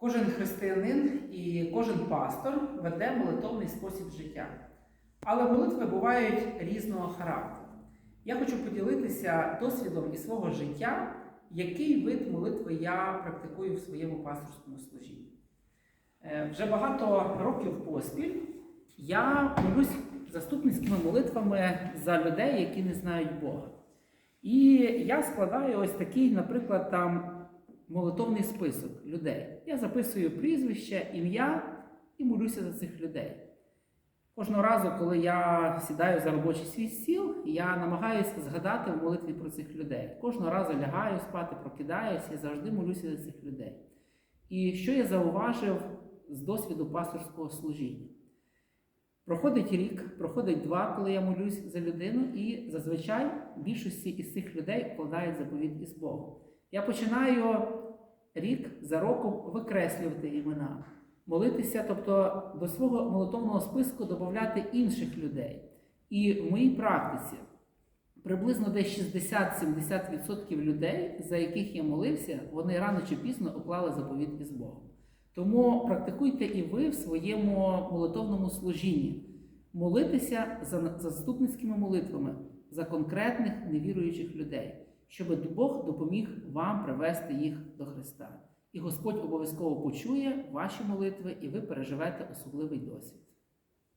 Кожен християнин і кожен пастор веде молитовний спосіб життя. Але молитви бувають різного характеру. Я хочу поділитися досвідом із свого життя, який вид молитви я практикую в своєму пасторському служінні. Е, Вже багато років поспіль я молюсь заступницькими молитвами за людей, які не знають Бога. І я складаю ось такий, наприклад, там молитовний список людей. Я записую прізвище, ім'я і молюся за цих людей. Кожного разу, коли я сідаю за робочий свій стіл, я намагаюся згадати в молитві про цих людей. Кожного разу лягаю спати, прокидаюся і завжди молюся за цих людей. І що я зауважив з досвіду пасторського служіння? Проходить рік, проходить два, коли я молюсь за людину, і зазвичай більшості із цих людей вкладають заповідь із Богом. Я починаю рік за роком викреслювати імена, молитися, тобто до свого молитовного списку додати інших людей. І в моїй практиці приблизно десь 60-70% людей, за яких я молився, вони рано чи пізно уклали заповідь із Богом. Тому практикуйте і ви в своєму молитовному служінні. Молитися за заступницькими молитвами за конкретних невіруючих людей, щоб Бог допоміг вам привести їх до Христа. І Господь обов'язково почує ваші молитви, і ви переживете особливий досвід.